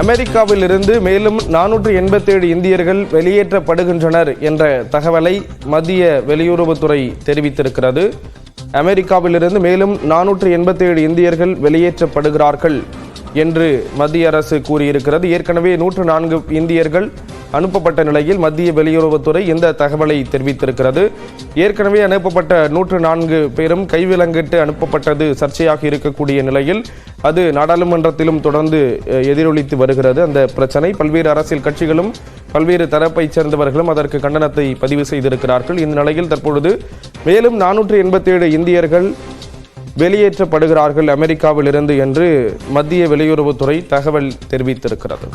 அமெரிக்காவில் இருந்து மேலும் நானூற்று எண்பத்தேழு இந்தியர்கள் வெளியேற்றப்படுகின்றனர் என்ற தகவலை மத்திய வெளியுறவுத்துறை தெரிவித்திருக்கிறது. அமெரிக்காவிலிருந்து மேலும் நானூற்று எண்பத்தேழு இந்தியர்கள் வெளியேற்றப்படுகிறார்கள் என்று மத்திய அரசு கூறியிருக்கிறது. ஏற்கனவே நூற்று நான்கு இந்தியர்கள் அனுப்பப்பட்ட நிலையில் மத்திய வெளியுறவுத்துறை இந்த தகவலை தெரிவித்திருக்கிறது. ஏற்கனவே அனுப்பப்பட்ட நூற்று நான்கு பேரும் கைவிலங்கிட்டு அனுப்பப்பட்டது சர்ச்சையாக இருக்கக்கூடிய நிலையில் அது நாடாளுமன்றத்திலும் தொடர்ந்து எதிரொலித்து வருகிறது. அந்த பிரச்சனை பல்வேறு அரசியல் கட்சிகளும் பல்வேறு தரப்பைச் சேர்ந்தவர்களும் அதற்கு கண்டனத்தை பதிவு செய்திருக்கிறார்கள். இந்த நிலையில் தற்பொழுது மேலும் நானூற்று எண்பத்தேழு இந்தியர்கள் வெளியேற்றப்படுகிறார்கள் அமெரிக்காவில் இருந்து என்று மத்திய வெளியுறவுத்துறை தகவல் தெரிவித்திருக்கிறது.